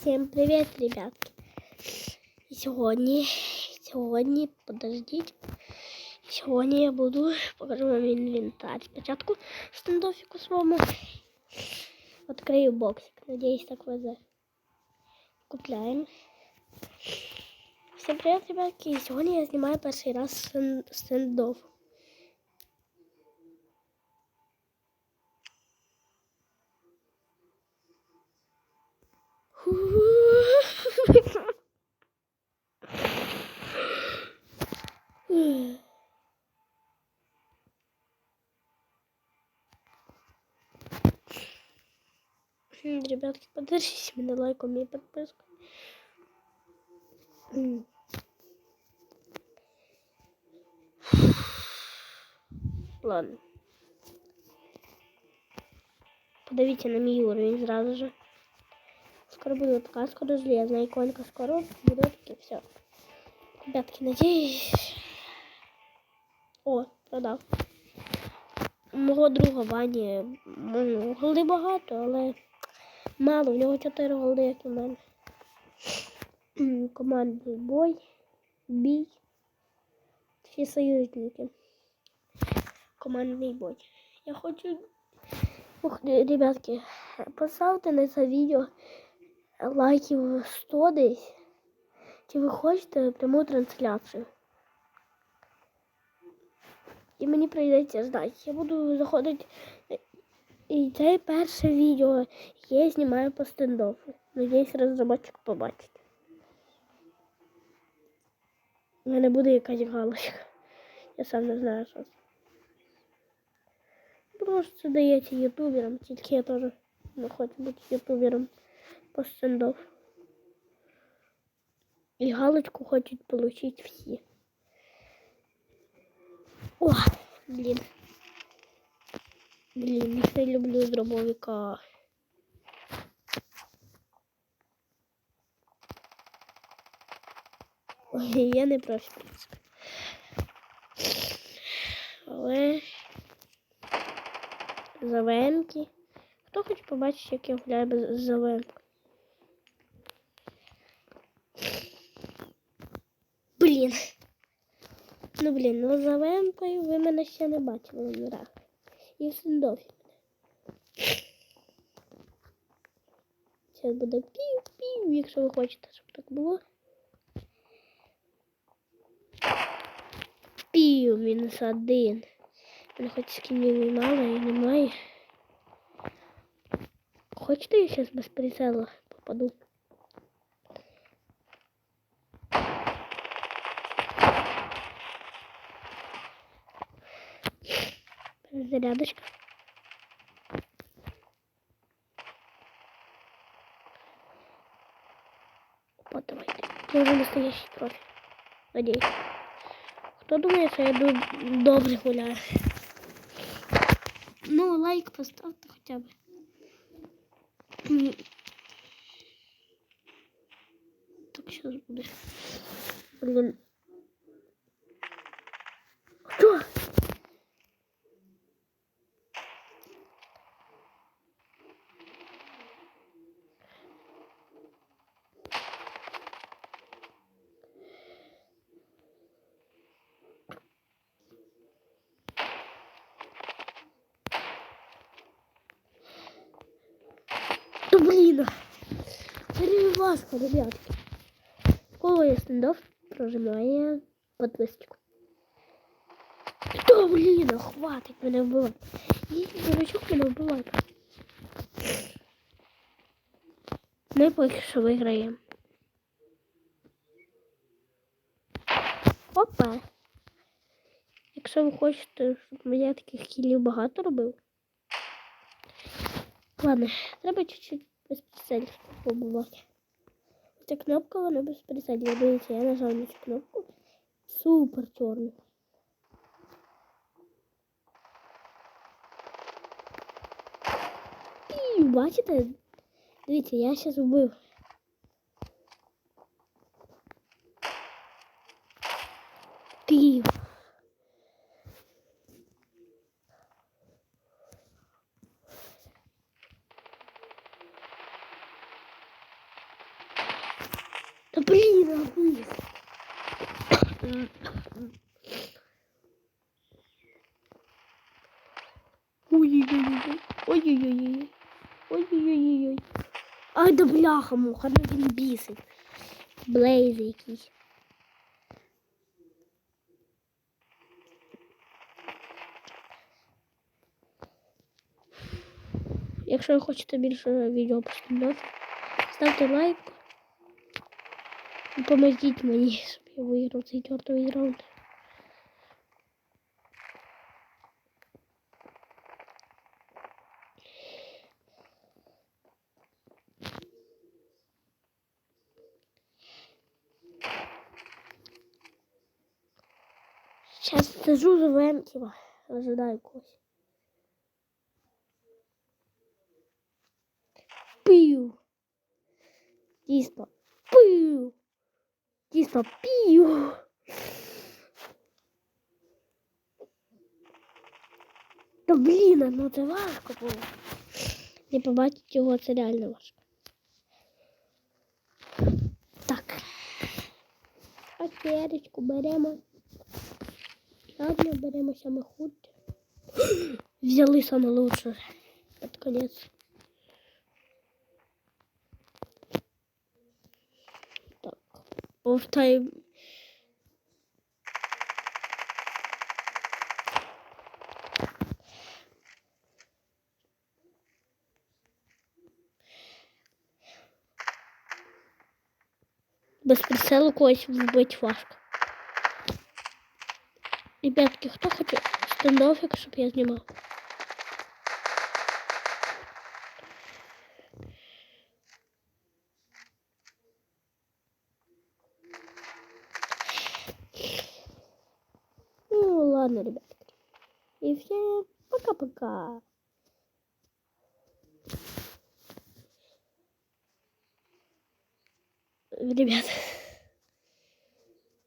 Всім привіт, ребятки. І Сьогодні, сьогодні, подождіть. Сьогодні я буду покажу вам інвентар. Спочатку в стендофіку своєму. Відкрию боксик. Надіюсь, так везе. Купляємо. Всім привіт, ребятки. І сьогодні я знімаю перший раз стен- стендоф. Ребятки, поддержите меня лайком и подпиской. Ладно. Подавите на мій уровень сразу же. Скоро буде така, скоро железна иконка, скоро буде таке все. Ребятки, надеюсь. О, продав. Мого друга Вані голди багато, але мало. У нього 4 голди, як і в мене. Командний бой, бій. Всі союзники. Командний бой. Я хочу. Ребятки, поставте на це відео лайків 100 десь. Чи ви хочете пряму трансляцію? І мені прийдеться ждати. Я буду заходити. І це перше відео я знімаю по стендофу. Надіюсь, розробник побачить. У мене буде якась галочка. Я сам не знаю, що. Просто дається ютуберам, тільки я теж не хочу бути ютубером по стендофу. І галочку хочуть получить всі. О, блін. Блін, я люблю дробовика. Ой, я не проти, в принципі. Але завенки. Хто хоче побачити, як я гуляю без завенку? Блін. Ну, блін, ну за вемкою ви мене ще не бачили в грах. І в сендофі. Зараз буде пів-пів, якщо ви хочете, щоб так було. Пів мінус один. Мене хоч скінів мало і немає. Хочете я зараз без прицела попаду? Зарядочка. Вот давайте. Я уже настоящий профи. Надеюсь. Кто думает, что я добре гуляю? Ну, лайк поставьте хотя бы. Так, сейчас будет. Блин. Кто? Да блин! Ребятки. Кого я стендов прожимаю подписчику. Да блин, хватит мене вбивати. Ні, дурачок мене вбивати. Ми поки що виграємо. Опа. Якщо ви хочете, щоб я таких кілів багато робив. Ладно, треба чуть-чуть безприцельно побувати. Ця кнопка, вона безприцельна. Дивіться, я нажав на цю кнопку. Супер чорно. І бачите? Дивіться, я зараз вбив. Пів. Блин, обыз. Ой-ой-ой. Ой-ой-ой. Ой-ой-ой. Ай, да бляха, муха, ну він бісить. Блейзи якісь. Якщо ви хочете більше відео про ставте лайк. І Помогіть мені, щоб я виграв цей чортовий раунд. Сейчас сижу за Венківа, ожидаю когось. Пию. Дійсно. Пию. Дійсно пию. Та блін, ну це важко було. Не побачити його, це реально важко. Так. Пакерочку беремо. Ладно, беремо саме худше. Взяли саме лучше. Под конец. Повтай. Без прицелу когось вбити важко. Ребятки, хто хоче стендофік, щоб я знімав? Ну, ладно, ребятки. И всем пока-пока. Ребят.